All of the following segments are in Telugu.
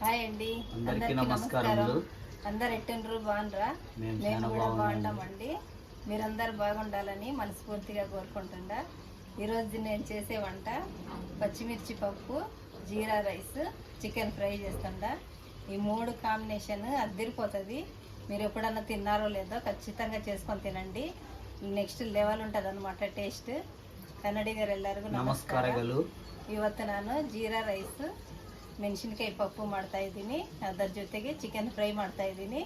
హాయ్ అండి అందరికీ నమస్కారములు. అందరు ఎట్టుండ్రు బాగుండ్రా మేము మేము చాలా కూడా బాగున్నాము. బాగుంటామండి మీరందరు బాగుండాలని మనస్ఫూర్తిగా కోరుకుంటుండా ఈరోజు నేను చేసే వంట పచ్చిమిర్చి పప్పు జీరా రైస్ చికెన్ ఫ్రై చేస్తుండా ఈ మూడు కాంబినేషన్ అద్దరిపోతుంది మీరు ఎప్పుడన్నా తిన్నారో లేదో ఖచ్చితంగా చేసుకొని తినండి నెక్స్ట్ లెవెల్ ఉంటుంది అనమాట ಟೇಸ್ಟ್ ಕನ್ನಡಿಗರೆಲ್ಲರಿಗೂ ನಮಸ್ಕಾರ ನಮಸ್ಕಾರಗಳು ಇವತ್ತು ನಾನು ಜೀರಾ ರೈಸ್ ಮೆಣಸಿನ್ಕಾಯಿ ಪಪ್ಪು ಮಾಡ್ತಾ ಇದ್ದೀನಿ. ಅದರ ಜೊತೆಗೆ ಚಿಕನ್ ಫ್ರೈ ಮಾಡ್ತಾ ಇದ್ದೀನಿ.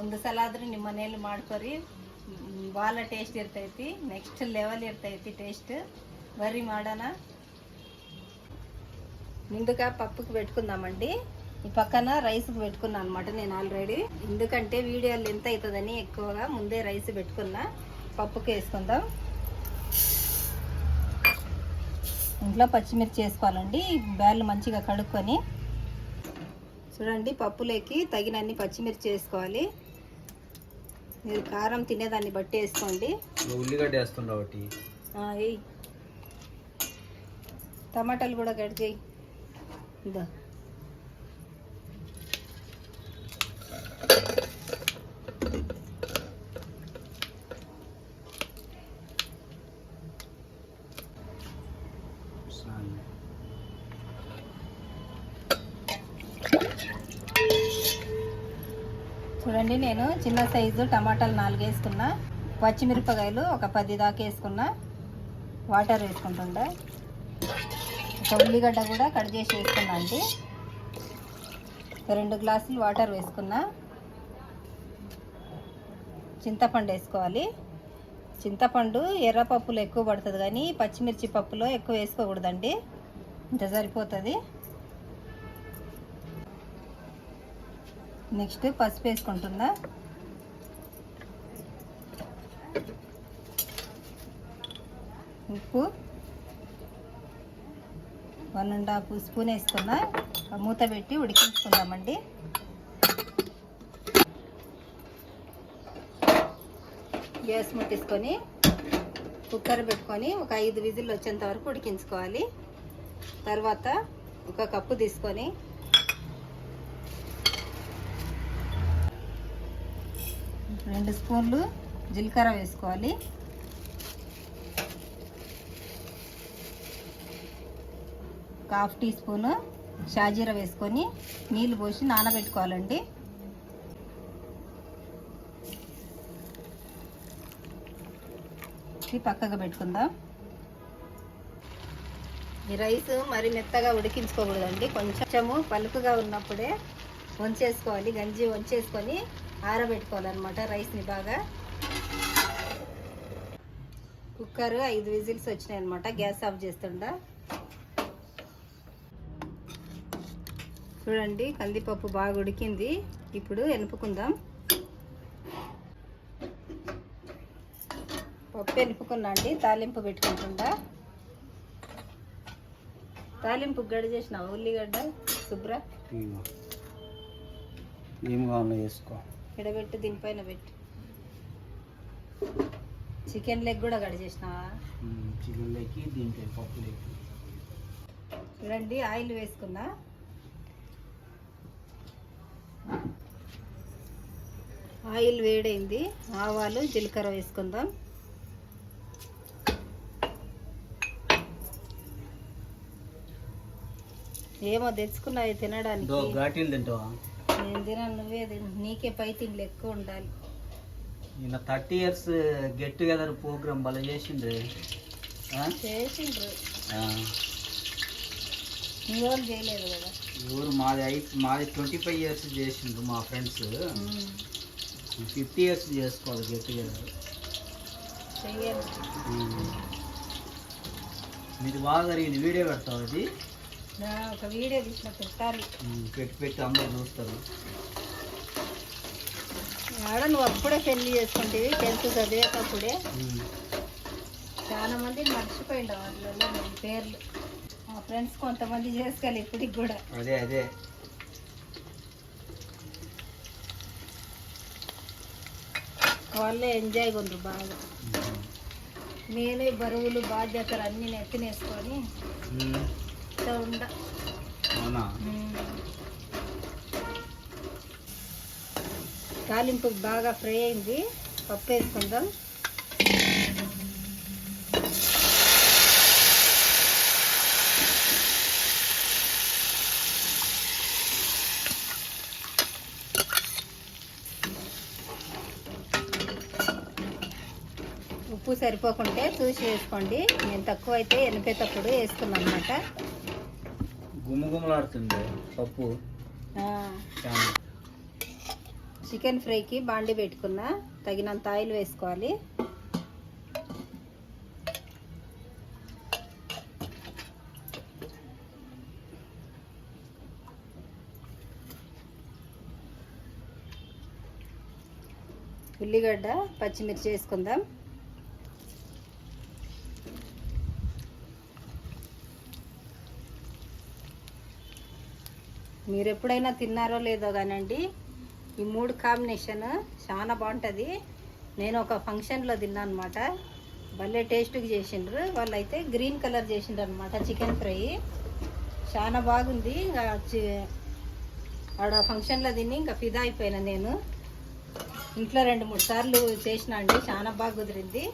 ಒಂದು ಸಲ ಆದರೂ ನಿಮ್ಮ ಮನೆಯಲ್ಲಿ ಮಾಡ್ಕೊರಿ. ಭಾಳ ಟೇಸ್ಟ್ ಇರ್ತೈತಿ. ನೆಕ್ಸ್ಟ್ ಲೆವೆಲ್ ಇರ್ತೈತಿ టేస్ట్ బర్రీ మాడనా ముందుగా పప్పుకి పెట్టుకుందామండి ఈ పక్కన రైస్కి పెట్టుకున్నాను అనమాట నేను ఆల్రెడీ ఎందుకంటే వీడియోలు ఎంత అవుతుందని ఎక్కువగా ముందే రైస్ పెట్టుకున్నా పప్పుకి వేసుకుందాం ఇంట్లో పచ్చిమిర్చి వేసుకోవాలండి. బ్యాళ్ళు మంచిగా కడుక్కొని చూడండి పప్పులోకి తగినన్ని పచ్చిమిర్చి వేసుకోవాలి. మీరు కారం తినేదాన్ని బట్టి వేసుకోండి. ఉల్లిగడ్డ వేయి టమాటాలు కూడా కట్ చేయి ఇదా చూడండి నేను చిన్న సైజు టమాటాలు నాలుగు వేసుకున్నా పచ్చిమిరపకాయలు ఒక పది దాకా వేసుకున్నా. వాటర్ వేసుకుంటుండే. ఒక ఉల్లిగడ్డ కూడా కట్ చేసి వేసుకున్నా అండి. రెండు గ్లాసులు వాటర్ వేసుకున్నా. చింతపండు వేసుకోవాలి. చింతపండు ఎర్రపప్పులో ఎక్కువ పడుతుంది కానీ పచ్చిమిర్చి పప్పులో ఎక్కువ వేసుకోకూడదండి. ఇంత సరిపోతుంది. నెక్స్ట్ పసుపు వేసుకుంటున్నా ఉప్పు. వన్ అండ్ హాఫ్ స్పూన్ వేసుకున్నా. మూత పెట్టి ఉడికించుకుందామండి. గ్యాస్ ముట్టించుకొని కుక్కర్ పెట్టుకొని ఒక ఐదు విజిల్ వచ్చేంత వరకు ఉడికించుకోవాలి. తర్వాత ఒక కప్పు తీసుకొని రెండు స్పూన్లు జీలకర్ర వేసుకోవాలి. హాఫ్ టీ స్పూను షాజీరా వేసుకొని నీళ్ళు పోసి నానబెట్టుకోవాలండి. ఇది పక్కగా పెట్టుకుందాం. ఈ రైస్ మరి మెత్తగా ఉడికించుకోకూడదండి. కొంచెము పలుకుగా ఉన్నప్పుడే వంచేసుకోవాలి గంజి వంచేసుకొని ఆరబెట్టుకోవాలన్నమాట రైస్ని బాగా. కుక్కర్ ఐదు విజిల్స్ వచ్చినాయి అనమాట గ్యాస్ ఆఫ్ చేస్తుండా చూడండి కందిపప్పు బాగా ఉడికింది. ఇప్పుడు ఎనుపుకుందాం. పప్పు ఎనుపుకున్నా అండి తాలింపు పెట్టుకుంటుందా? తాలింపు గడి చేసిన ఉల్లిగడ్డ శుభ్ర? ఏం కావాలో వేసుకో ఎడబెట్టు దీనిపైన పెట్టు. చికెన్ లెగ్ కూడా గడి చేసినావా? చికెన్లోకి దీంట్లో పప్పులోకి చూడండి ఆయిల్ వేసుకున్నా ఆయిల్ వేడైంది. ఆవాలు జీలకర్ర వేసుకుందాం. ఏమో తెచ్చుకున్నాయి తినడానికి. ఘాటీలు తింటావా? నేను తినను నువ్వే తిను. నీకే పై తిండ్లు ఎక్కువ ఉండాలి. నిన్న thirty years get together programme భలే చేసిండ్రు. ఆ? చేసిండ్రు. ఆ. నీ వాళ్ళు చేయలేదు కదా? ఊరు మాది ఐ మాది ట్వంటీ ఫైవ్ ఇయర్స్ చేసిండ్రు మా ఫ్రెండ్స్. ఉమ్, ఫిఫ్టీ ఇయర్స్ చేసుకోవాలి గెట్ టుగెదర్. చెయ్యాలి మీది బాగా జరిగింది వీడియో పెడతావు అది ఒక వీడియో తీసిన పెట్టాలి. పెట్టి పెట్టి అందరూ చూస్తారు. ఆడ నువ్వు అప్పుడే పెళ్ళి చేసుకుంటేవి టెన్త్ చదివేటప్పుడే. చాలా మంది మర్చిపోయిండు వాళ్ళలో నీ పేర్లు. మా ఫ్రెండ్స్ కొంతమంది చేసుకోవాలి ఇప్పటికి కూడా. అదే అదే. వాళ్ళే ఎంజాయ్ కొండ్రు బాగా. నేనే బరువులు బాధ్యతలు అన్నీ నెత్తినేసుకొని ఉండ. అవునా? ఉమ్. తాలింపు బాగా ఫ్రై అయింది. పప్పు వేసుకుందాం. ఉప్పు సరిపోకుంటే చూసి వేసుకోండి. నేను తక్కువ అయితే ఎనిపేటప్పుడు వేసుకున్నాను అనమాట గుమగుమలాడుతుంది పప్పు. చికెన్ ఫ్రైకి బాండి పెట్టుకున్నా తగినంత ఆయిల్ వేసుకోవాలి. ఉల్లిగడ్డ పచ్చిమిర్చి వేసుకుందాం. మీరు ఎప్పుడైనా తిన్నారో లేదో కానండి ఈ మూడు కాంబినేషన్ చాలా బాగుంటుంది. నేను ఒక ఫంక్షన్లో తిన్నాను అనమాట భలే టేస్ట్గా చేసిండ్రు. వాళ్ళు అయితే గ్రీన్ కలర్ చేసిండ్రు అనమాట చికెన్ ఫ్రై. చాలా బాగుంది. ఇంకా ఆడ ఫంక్షన్లో తిని ఇంకా ఫిదా అయిపోయినా నేను. ఇంట్లో రెండు మూడు సార్లు చేసిన అండి చాలా బాగా కుదిరింది.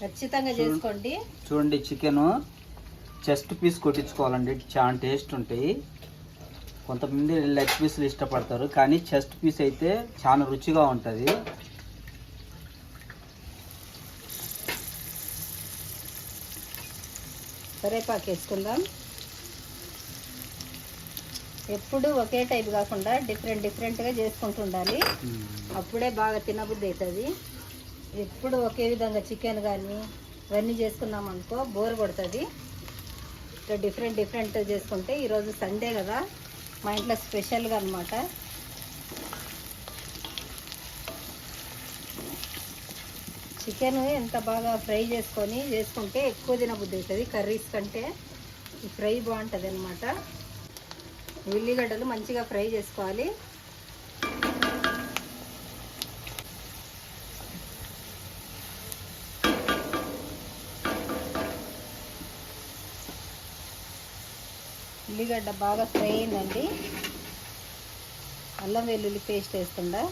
ఖచ్చితంగా చేసుకోండి. చూడండి చికెన్. Chest piece కొట్టించుకోవాలండి. చాలా టేస్ట్ ఉంటాయి. కొంతమంది లెగ్ పీసులు ఇష్టపడతారు కానీ చెస్ట్ పీస్ అయితే చాలా రుచిగా ఉంటుంది. కరేపాకు వేసుకుందాం ఎప్పుడు ఒకే టైప్ కాకుండా డిఫరెంట్ డిఫరెంట్గా చేసుకుంటూ ఉండాలి. అప్పుడే బాగా తినబుద్ధి అవుతుంది ఎప్పుడు ఒకే విధంగా చికెన్ కానీ ఇవన్నీ చేసుకున్నాం అనుకో బోర్ కొడుతుంది. ఇట్లా డిఫరెంట్ డిఫరెంట్ చేసుకుంటే ఈరోజు సండే కదా? మా ఇంట్లో స్పెషల్గా అనమాట చికెన్ ఎంత బాగా ఫ్రై చేసుకొని చేసుకుంటే ఎక్కువ తినబుద్ధి అవుతుంది కర్రీస్ కంటే ఫ్రై బాగుంటుంది అనమాట ఉల్లిగడ్డలు మంచిగా ఫ్రై చేసుకోవాలి. ఉల్లిగడ్డ బాగా ఫ్రై అయిందండి. అల్లం వెల్లుల్లి పేస్ట్ వేస్తుండా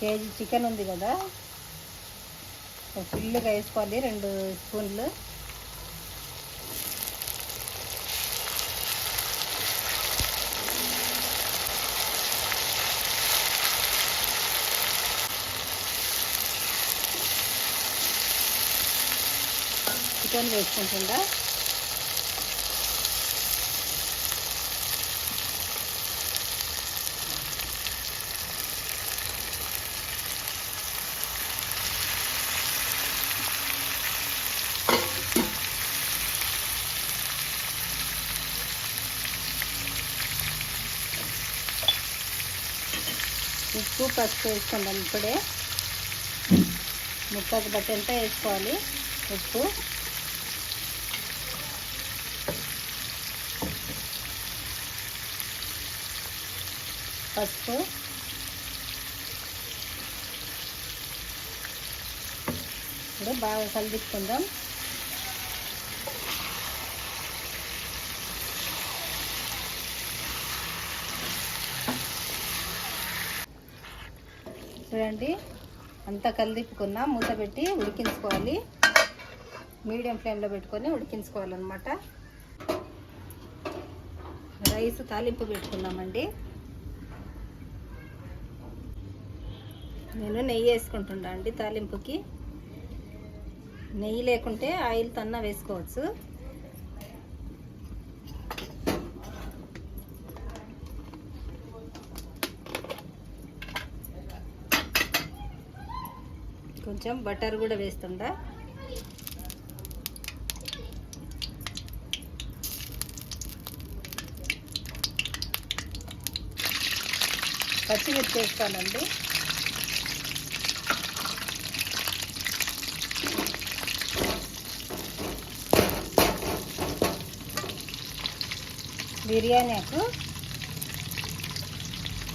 కేజీ చికెన్ ఉంది కదా. ఫుల్గా వేసుకోవాలి రెండు స్పూన్లు. చికెన్ వేసుకుంటుందా ఉప్పు పసుపు వేసుకుందాం ఇప్పుడే. ముక్కకు బట్టంతా వేసుకోవాలి. ఉప్పు. పసుపు. ఇప్పుడు బాగా కలిపించుకుందాం చూడండి. అంతా కలిదిప్పుకున్నా మూత పెట్టి ఉడికించుకోవాలి. మీడియం ఫ్లేమ్లో పెట్టుకొని ఉడికించుకోవాలన్నమాట. రైస్ తాలింపు పెట్టుకున్నామండి నేను నెయ్యి వేసుకుంటున్నా అండి తాలింపుకి. నెయ్యి లేకుంటే ఆయిల్ తన్నా వేసుకోవచ్చు. కొంచెం బటర్ కూడా వేస్తుండా పచ్చిమిర్చి వేస్తానండి. బిర్యానీకు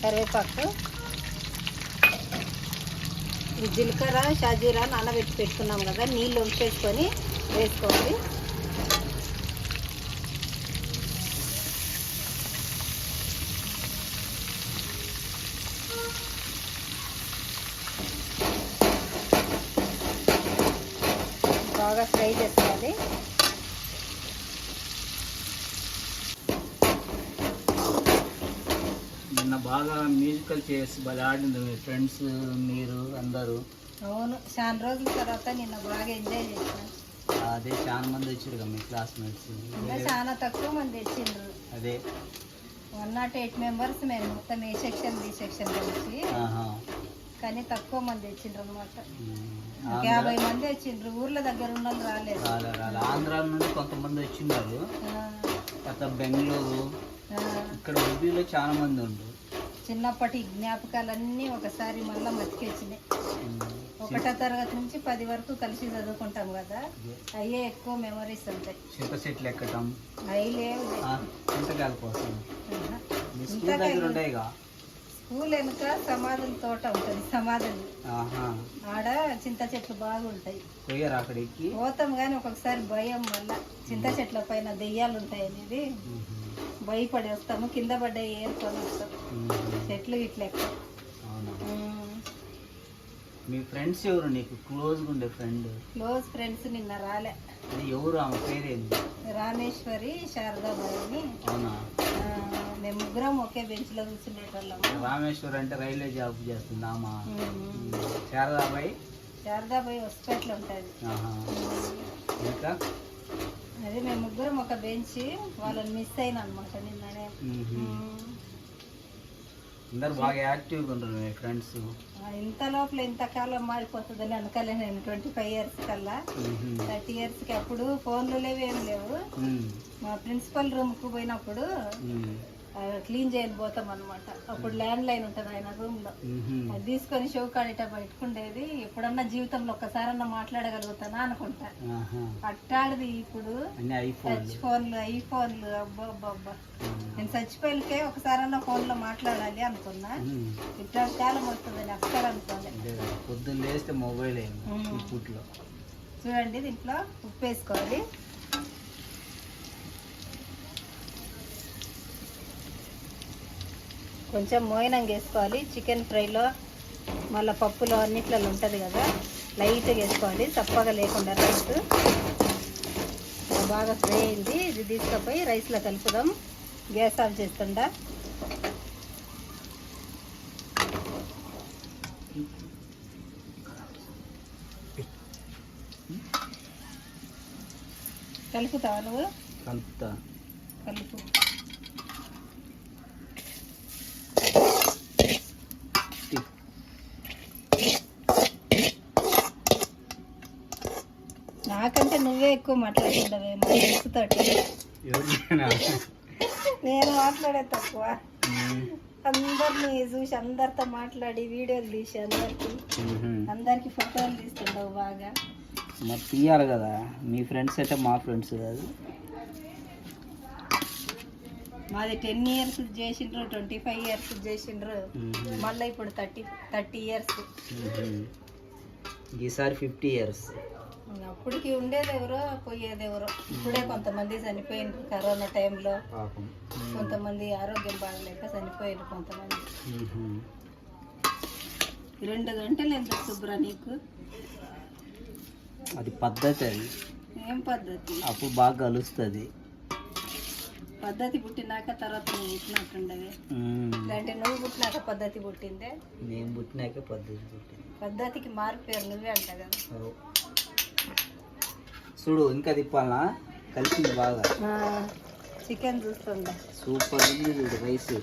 కరివేపాకు జీలకర్ర షాజీరా నానబెట్టి పెట్టుకున్నాం కదా నీళ్ళు వంచేసుకొని వేసుకోవాలి. బాగా ఫ్రై చేసుకోవాలి. బాగా మ్యూజికల్ చేసి భలే ఆడింది మీ ఫ్రెండ్స్ మీరు అందరూ. అవును చాలా రోజుల తర్వాత నిన్న బాగా ఎంజాయ్ చేసిన అదే చాలా మంది వచ్చారు కదా మీ క్లాస్మేట్స్ ఇంకా చాలా తక్కువ మంది తెచ్చిండ్రు అదే. వన్ నాట్ ఎయిట్ మెంబర్స్ మేము మొత్తం ఏ సెక్షన్ బి సెక్షన్ కలిసి ఆహా. కానీ తక్కువ మంది తెచ్చిండ్రు అనమాట ఆంధ్ర యాభై మంది వచ్చిండ్రు. ఊర్ల దగ్గర ఉన్న వాళ్ళు రాలేదు. రాలే రాలే. ఆంధ్ర నుండి కొంతమంది వచ్చిన్నారు ఆ, తర్వాత బెంగళూరు. ఆ, ఇక్కడ ఉబీలో చాలా మంది ఉండు చిన్నప్పటి జ్ఞాపకాలన్నీ ఒకసారి మళ్ళీ మతికొచ్చినాయి. ఒకటో తరగతి నుంచి పది వరకు కలిసి చదువుకుంటాం కదా. అయ్యే ఎక్కువ మెమరీస్ ఉంటాయి. చింత చెట్లు ఎక్కటం? అవి లేవు. చింతకాయల కోసం స్కూల్ వెనుక సమాధుల తోట ఉంటుంది సమాధులు. ఆడ చింత చెట్లు బాగుంటాయి. పోతాం కానీ ఒక్కొక్కసారి భయం మళ్ళా. చింత చెట్ల పైన దెయ్యాలు ఉంటాయి అనేది. భయపడి వస్తాము కింద పడ్డ ఏరుకొని వస్తాం చెట్లు ఇట్లా మీ ఫ్రెండ్స్ ఎవరు? నీకు క్లోజ్గా ఉండే ఫ్రెండ్? క్లోజ్ ఫ్రెండ్స్ నిన్న రాలే. అది ఎవరు? ఆమె పేరేంది? రామేశ్వరి శారదాబాయి అని అవునా మేము ముగ్గురం ఒకే బెంచ్లో కూర్చునేటోళ్ళము. రామేశ్వర్ అంటే రైల్వే జాబ్ చేస్తుంది ఆమె. శారదాబాయి? శారదాబాయి హాస్పిటల్ ఉంటుంది. ఇంకా? అదే మేము ముగ్గురం ఒక బెంచ్ వాళ్ళని మిస్ అయిన అనమాట నిన్ననే. అందరు బాగా యాక్టివ్గా ఉండరు మీ ఫ్రెండ్స్ ఇంత లోపల ఇంతకాలం మారిపోతుందని అనుకోలే నేను ట్వంటీ ఫైవ్ ఇయర్స్ కల్లా థర్టీ ఇయర్స్కి అప్పుడు ఫోన్లు లేవు ఏం లేవు మా ప్రిన్సిపల్ రూమ్కు పోయినప్పుడు క్లీన్ చేయని పోతాం అనమాట అప్పుడు ల్యాండ్ లైన్ ఉంటుంది ఆయన రూమ్లో. అది తీసుకొని షో కాడిట బయటకుండేది ఎప్పుడన్నా జీవితంలో ఒక్కసారన్నా మాట్లాడగలుగుతానా అనుకుంటా. అట్టాడిది ఇప్పుడు. టచ్ ఫోన్లు ఐఫోన్లు. అబ్బా అబ్బా అబ్బా నేను చచ్చిపోయినకే ఒకసారన్నా ఫోన్లో మాట్లాడాలి అనుకున్నా. ఇట్లాంటి కాలం వస్తుందని అస్సలు అనుకోలే. పొద్దున్న లేస్తే మొబైల్ చూడండి దీంట్లో ఉప్పు వేసుకోవాలి. కొంచెం మోయినంగా వేసుకోవాలి. చికెన్ ఫ్రైలో మళ్ళీ పప్పులో అన్నిట్లలో ఉంటుంది కదా లైట్గా వేసుకోవాలి. తప్పగా లేకుండా రైస్ బాగా ఫ్రై అయింది. ఇది తీసుకుపోయి రైస్లో కలుపుదాం. గ్యాస్ ఆఫ్ చేస్తుండా కలుపుతావా నువ్వు? కలుపుతా. కలుపు. నువ్వే ఎక్కువ మాట్లాడుతుండవే మా ఫ్రెండ్స్ తోటి. నేను మాట్లాడే తక్కువ. అందరిని చూసి అందరితో మాట్లాడి వీడియోలు తీసి అందరికి. అందరికి ఫోటోలు తీస్తుండవు బాగా. మరి తీయాలి కదా. మీ ఫ్రెండ్స్ అంటే మా ఫ్రెండ్స్ కాదు. మాది టెన్ ఇయర్స్ చేసిండ్రు ట్వంటీ ఫైవ్ ఇయర్స్ చేసిండ్రు. మళ్ళీ ఇప్పుడు థర్టీ థర్టీ ఇయర్స్. ఈసారి ఫిఫ్టీ ఇయర్స్ అప్పటికి ఉండేది ఎవరో పోయేది ఎవరో ఇప్పుడే కొంతమంది చనిపోయిండ్రు కరోనా టైంలో. కొంతమంది ఆరోగ్యం బాగలేక చనిపోయారు కొంతమంది. రెండు గంటలు ఎంత శుభ్ర నీకు? అది పద్ధతి అది. ఏం పద్ధతి? అప్పుడు బాగా కలుస్తుంది పద్ధతి పుట్టినాక తర్వాత నువ్వు పుట్టినట్టుండవే. మ్మ్. లేదంటే నువ్వు పుట్టినాక పద్ధతి పుట్టిందే? నేను పుట్టినాకే పద్ధతి పుట్టింది. పద్ధతికి మార్పు పేరు నువ్వే అంట కదా. చూడు ఇంకా తిప్పాలా? కలిసింది బాగా. చికెన్ చూస్తుందా? సూపర్ ఉంది చూడు రైస్.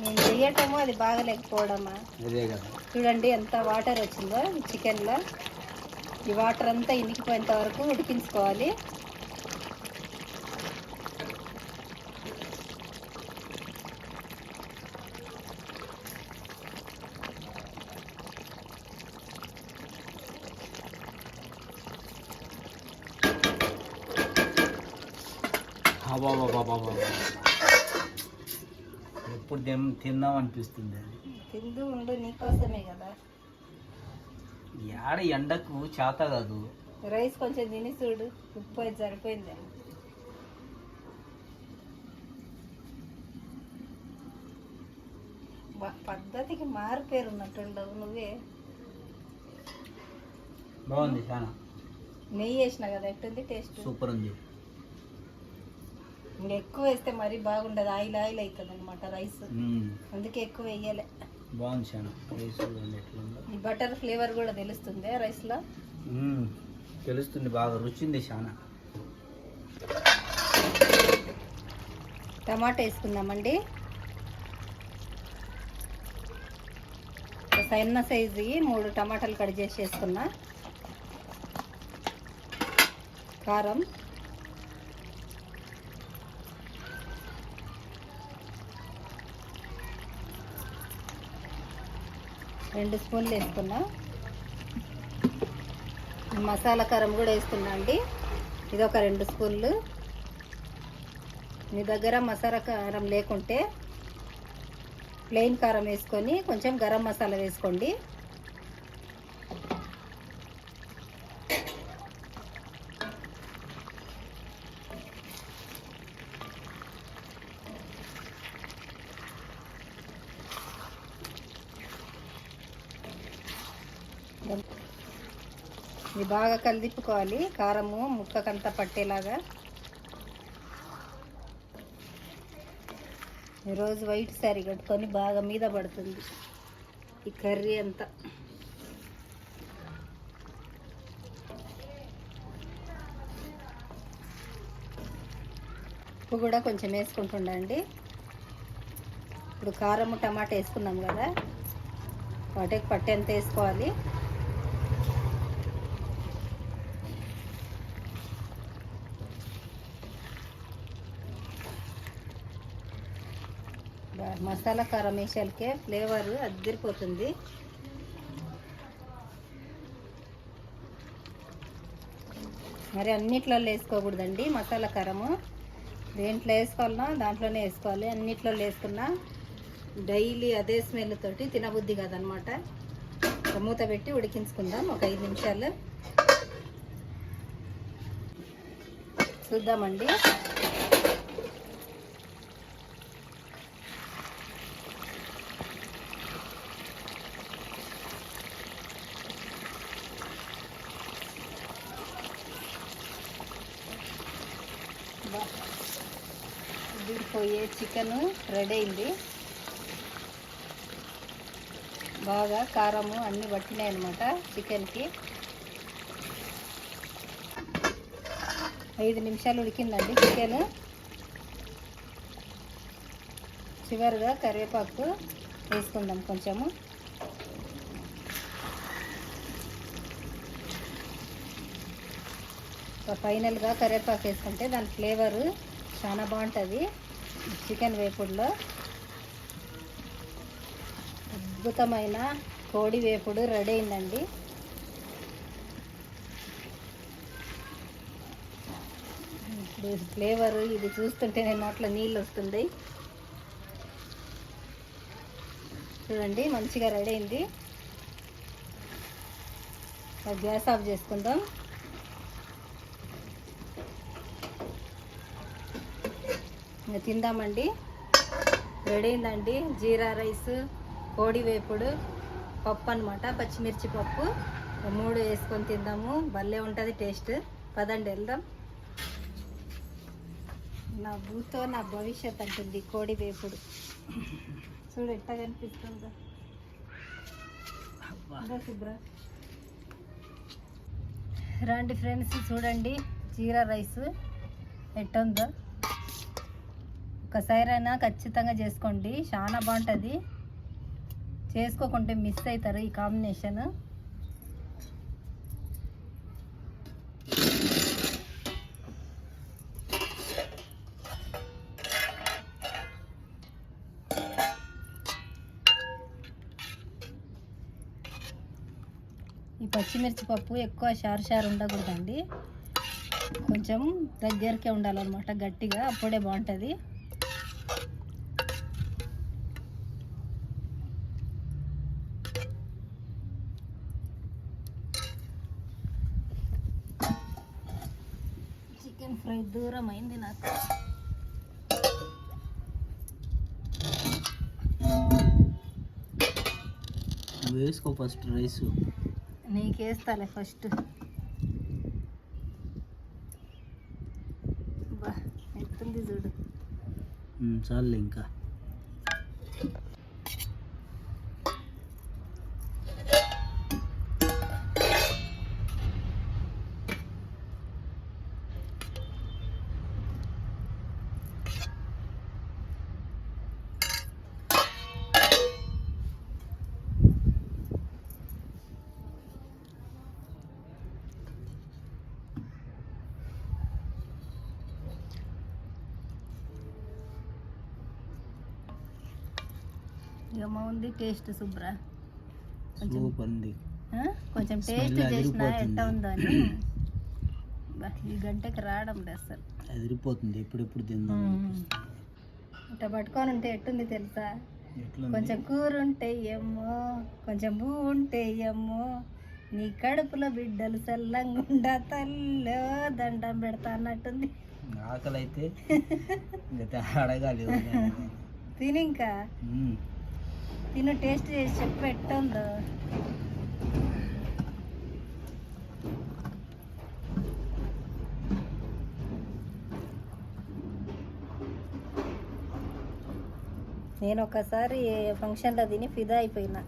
నేను చెయ్యటము అది బాగలేకపోవడమా? అదే కదా. చూడండి ఎంత వాటర్ వచ్చిందో చికెన్లో. ఈ వాటర్ అంతా ఇనికిపోయేంత వరకు ఉడికించుకోవాలి. అబాబాబాబాబా. ఎప్పుడు తిన్ తిందాం అనిపిస్తుంది? అది తిందు ఉండు నీకోసమే కదా. యాడ ఎండకు చేత కాదు. రైస్ కొంచెం తిని చూడు ఉప్పు అయితే సరిపోయింది. బా, పద్ధతికి మారు పేరు ఉన్నట్టుండవు నువ్వే. బాగుంది చాలా నెయ్యి వేసిన కదా ఎట్టుంది టేస్ట్? సూపర్ ఉంది. ఇంకా ఎక్కువ వేస్తే మరీ బాగుండదు ఆయిల్ ఆయిల్ అవుతుంది అనమాట రైస్. అందుకే ఎక్కువ వేయాలి బాగుంది చాలా రైస్ ఈ బటర్ ఫ్లేవర్ కూడా తెలుస్తుంది రైస్లో. తెలుస్తుంది బాగా రుచింది చాలా టమాటా వేసుకుందామండి. సన్న సైజు మూడు టమాటాలు కట్ చేసి వేసుకున్నా. కారం. రెండు స్పూన్లు వేసుకున్నా. మసాలా కారం కూడా వేస్తున్నా అండి. ఇది ఒక రెండు స్పూన్లు. మీ దగ్గర మసాలా కారం లేకుంటే ప్లెయిన్ కారం వేసుకొని కొంచెం గరం మసాలా వేసుకోండి. ఇది బాగా కలిదిప్పుకోవాలి. కారము ముక్కకంతా పట్టేలాగా. ఈరోజు వైట్ శారీ కట్టుకొని బాగా మీద పడుతుంది. ఈ కర్రీ అంతా. ఉప్పు కూడా కొంచెం వేసుకుంటుండండి. ఇప్పుడు కారము టమాటా వేసుకున్నాం కదా. వాటికి పట్టేంత వేసుకోవాలి. మసాలా కారం వేసాలకే ఫ్లేవర్ అద్దరిపోతుంది మరి అన్నిట్లో వేసుకోకూడదండి మసాలా కారము. దేంట్లో వేసుకోవాలన్నా దాంట్లోనే వేసుకోవాలి. అన్నిట్లో వేసుకున్నా డైలీ అదే స్మెల్ తోటి తినబుద్ధి కాదనమాట. మూత పెట్టి ఉడికించుకుందాం ఒక ఐదు నిమిషాలు. చూద్దామండి. పోయే చికెన్ రెడీ అయింది. బాగా కారము అన్నీ పట్టినాయి అనమాట చికెన్కి. ఐదు నిమిషాలు ఉడికిందండి చికెన్. చివరిగా కరివేపాకు వేసుకుందాం కొంచెము. ఫైనల్గా కరివేపాకు వేసుకుంటే దాని ఫ్లేవరు చాలా బాగుంటుంది. చికెన్ వేపుడులో అద్భుతమైన కోడి వేపుడు రెడీ అయిందండి. ఫ్లేవరు ఫ్లేవర్ ఇది చూస్తుంటే నేను నోట్లో నీళ్ళు వస్తుంది. చూడండి మంచిగా రెడీ అయింది. గ్యాస్ ఆఫ్ చేసుకుందాం. తిందామండి. రెడీ అయిందండి. జీరా రైస్ కోడి వేపుడు పప్పు అనమాట పచ్చిమిర్చి పప్పు. మూడు వేసుకొని తిందాము. భలే ఉంటుంది టేస్ట్. పదండి వెళ్దాం. నా భూతో నా భవిష్యత్ అంటుంది కోడి వేపుడు. చూడు ఎట్లా కనిపిస్తుందో. శుభ్ర రండి ఫ్రెండ్స్ చూడండి. జీరా రైస్ ఎట్టుందో. ఒక్కసారైనా ఖచ్చితంగా చేసుకోండి. చాలా బాగుంటుంది. చేసుకోకుంటే మిస్ అవుతారు ఈ కాంబినేషన్ ఈ పచ్చిమిర్చి పప్పు ఎక్కువ షార్ షార్ ఉండకూడదండి. కొంచెం దగ్గరికే ఉండాలన్నమాట గట్టిగా అప్పుడే బాగుంటుంది. చికెన్ ఫ్రై దూరం అయింది నాకు వేసుకో ఫస్ట్ రైస్ నీకేస్తాలే ఫస్ట్ బా ఎత్తుంది చూడు. చాలులే ఇంకా. ఇక ఉంది టేస్ట్ శుభ్ర. కొంచెం టేస్ట్ చేసిన. ఎట్ట ఉందో అని. ఈ గంటకి రావడం అసలు. అదిరిపోతుంది ఎప్పుడెప్పుడు తిందాం ఇట్లా పట్టుకొని ఉంటే ఎట్టుంది తెలుసా? కొంచెం కూర ఉంటే ఏమో కొంచెం భూ ఉంటే ఏమో నీ కడుపులో బిడ్డలు చల్లంగుండా తల్లో దండం పెడతా అన్నట్టుంది ఆకలి అయితే అడగాలి తిని ఇంకా. తిను టేస్ట్ చేసి చెప్పి ఎట్టుందో నేను ఒకసారి ఫంక్షన్లో తిని ఫిదా అయిపోయినా.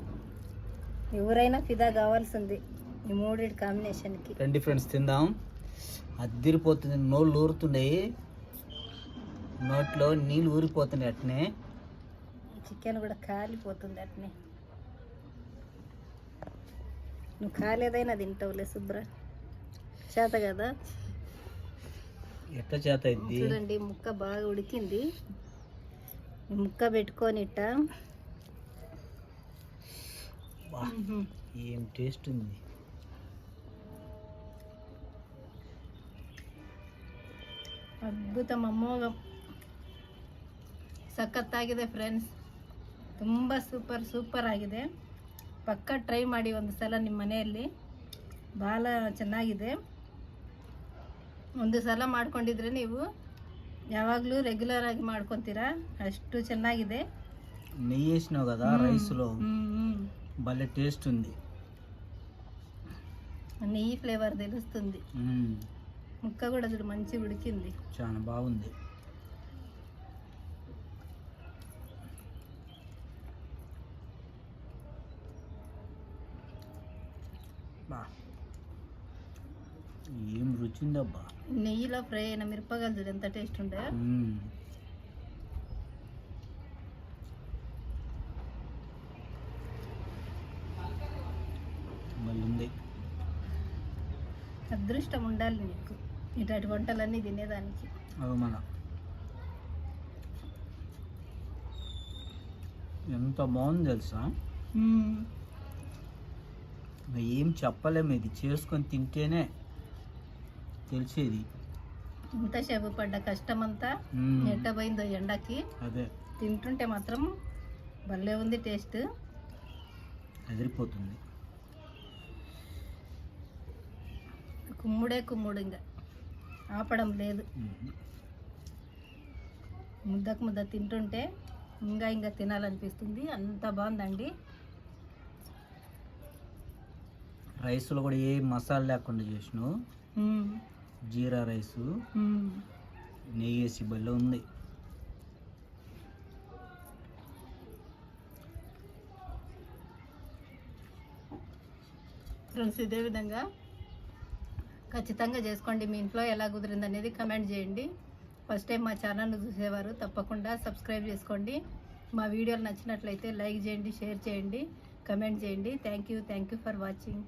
ఎవరైనా ఫిదా కావాల్సింది ఈ మూడింటి కాంబినేషన్కి రండి ఫ్రెండ్స్ తిందాం. అద్దిరిపోతుంది నోళ్ళు ఊరుతున్నాయి. నోట్లో నీళ్ళు ఊరిపోతున్నాయి అట్నే. చికెన్ కూడా కాలిపోతుంది అట్నే. నువ్వు కాలేదైనా తింటావులే శుభ్ర చేత కదా? ఎట్లా చేత చూడండి ముక్క బాగా ఉడికింది. ముక్క పెట్టుకోనిట్ట. ఏం టేస్ట్ ఉంది? అద్భుతం అమ్మోగం. సక్కత్తాగిదే ఫ్రెండ్స్. ತುಂಬ ಸೂಪರ್ ಸೂಪರ್ ಆಗಿದೆ ಪಕ್ಕ ಟ್ರೈ ಮಾಡಿ ಒಂದು ಸಲ ನಿಮ್ಮ ಮನೆಯಲ್ಲಿ ಭಾಳ ಚೆನ್ನಾಗಿದೆ ಒಂದು ಸಲ ಮಾಡ್ಕೊಂಡಿದ್ರೆ ನೀವು ಯಾವಾಗಲೂ ರೆಗ್ಯುಲರ್ ಆಗಿ ಮಾಡ್ಕೊತೀರಾ ಅಷ್ಟು ಚೆನ್ನಾಗಿದೆ నెయ్యి వేసినావు కదా రైస్లో ಹ್ಮ್, భలే టేస్ట్ ఉంది ಹ್ಮ್. నెయ్యి ఫ్లేవర్ తెలుస్తుంది మ్మ్. ముక్క కూడా చూడు మంచిగా ఉడికింది చాలా బాగుంది రుచి ఉందబ్బా నెయ్యిలో ఫ్రై అయిన మిరపకాయలు చూడు ఎంత టేస్ట్ ఉండే ఉంది అదృష్టం ఉండాలి నీకు. ఇట్లాంటి వంటలన్నీ తినేదానికి. అవి మన ఎంత బాగుంది తెలుసా? ఏం చెప్పలేము ఇది చేసుకొని తింటేనే తెలిసేది. ఇంతసేపు పడ్డ కష్టం అంతా పోయిందో ఎండకి. అదే. తింటుంటే మాత్రం భలే ఉంది టేస్ట్. అదిరిపోతుంది. కుమ్ముడే కుమ్ముడు ఇంకా ఆపడం లేదు. ముద్దకు ముద్ద తింటుంటే ఇంకా ఇంకా తినాలనిపిస్తుంది. అంత బాగుందండి. రైస్లో కూడా ఏ మసాలా లేకుండా చేసినావు. జీరా రైసు. నెయ్యి వేసి భలే ఉంది. ఫ్రెండ్స్ ఇదే విధంగా ఖచ్చితంగా చేసుకోండి. మీ ఇంట్లో ఎలా కుదిరింది అనేది కమెంట్ చేయండి. ఫస్ట్ టైం మా ఛానల్ను చూసేవారు తప్పకుండా సబ్స్క్రైబ్ చేసుకోండి. మా వీడియోలు నచ్చినట్లయితే లైక్ చేయండి షేర్ చేయండి కమెంట్ చేయండి. Thank you thank you for watching